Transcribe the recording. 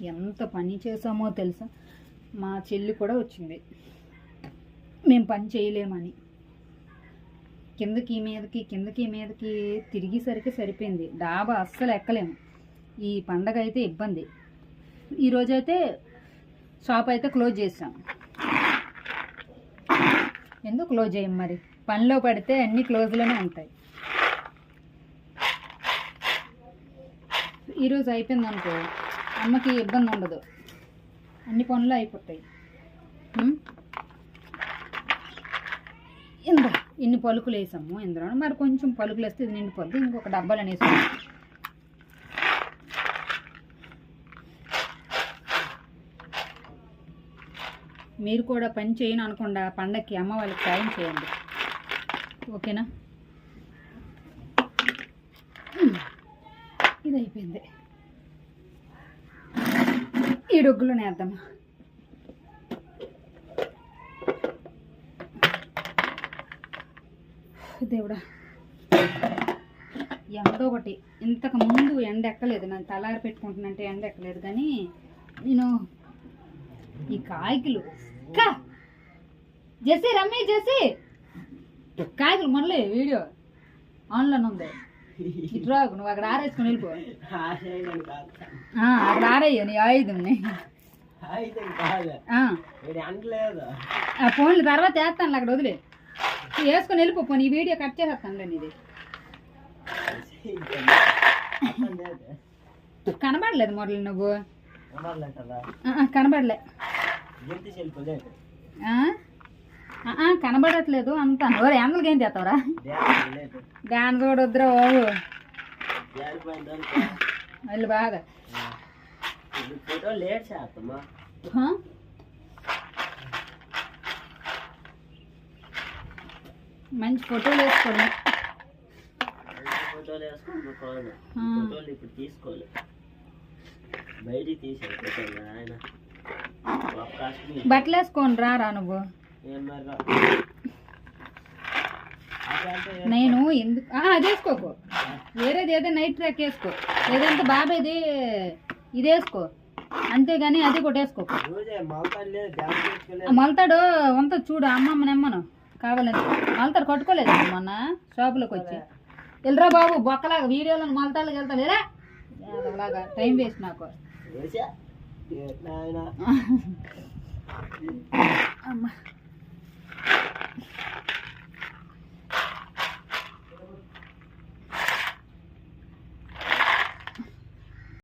ఎంత పని చేసామో తెలుసా? మా చెల్లి కూడా వచ్చింది. మేము పని చేయలేమని. కిందకి మీదకి కిందకి మీదకి తిరిగేసరికి సరిపోయింది. డాబా అస్సలు ఎక్కలేము. ఈ పండగ అయితే ఇబ్బంది. ఈరోజైతే షాప్ అయితే క్లోజ్ చేసాం ఎందుకు క్లోజ్ చేయం మరి? పనిలో పడితే అన్ని క్లోజ్లోనే ఉంటాయి. ఈరోజు అయిపోయింది అనుకో అమ్మకి ఇబ్బంది ఉండదు. అన్ని పనులు అయిపోతాయి. ఉం? ఇన్ని పలుకులు వేసాము. ఇందులో మరి కొంచెం పలుకులు వేస్తే ఇది నిండిపోద్ది. ఇంకొక డబ్బాలు అనేసి మీరు కూడా పని చేయను అనకుండా పండక్కి అమ్మ వాళ్ళకి సాయం చేయండి. ఓకేనా? ఇది అయిపోయింది. ఈ డొగ్గులోనే దేవుడా. ఎండ ఒకటి. ఇంతకు ముందు ఎండ ఎక్కలేదు. నేను తలారి పెట్టుకుంటున్నంటే ఎండ ఎక్కలేదు. కానీ నేను ఈ కాయకులు కా! Jessie రమ్మి Jessie! కాయకులు మళ్ళీ వీడియో ఆన్లైన్ ఉంది. ఇట్రా నువ్వు అక్కడ ఆరేసుకుని వెళ్ళిపో. అక్కడ ఆరేయ్యో నీ ఆయుధంని ఆ, ఆ ఫోన్లు తర్వాత వేస్తాను అక్కడ వదిలే. వేసుకొని వెళ్ళిపో పోనీ ఈ వీడియో కట్ చేసేస్తానులే నీది. కనబడలేదు మొదలు నువ్వు. కనబడలే. కనబడట్లేదు అంత ఎవరు ఎందలకి ఏం చేస్తావరా దాని కూడా వద్దురా బాబు. వాళ్ళు బాగా. ఫోటో లేట్ చేస్తామా మంచి ఫోటోలు వేసుకోండి. ఫోటోలు ఫోటోలు ఇప్పుడు తీసుకోవాలి బయటికి ఫోటోలు ఆయన బట్టలు వేసుకోండి రా రా నువ్వు. నేను ఎందుకు? అది వేసుకోకు. వేరేది ఏదో నైట్ ట్రాక్ వేసుకో. లేదంటే బాబాయ్ది ఇది వేసుకో. అంతేగాని అది లేదు చేసుకోలేదు మొలతాడు వంత చూడు అమ్మమ్మ నెమ్మను కావాలని మొలతాడు కట్టుకోలేదు మొన్న షాపులోకి వచ్చి. వెళ్ళరా బాబు బొక్కలాగా వీడియోలో మొలతాళ్ళకి వెళ్తాడు లేరా అలాగా టైం వేస్ట్ నాకు.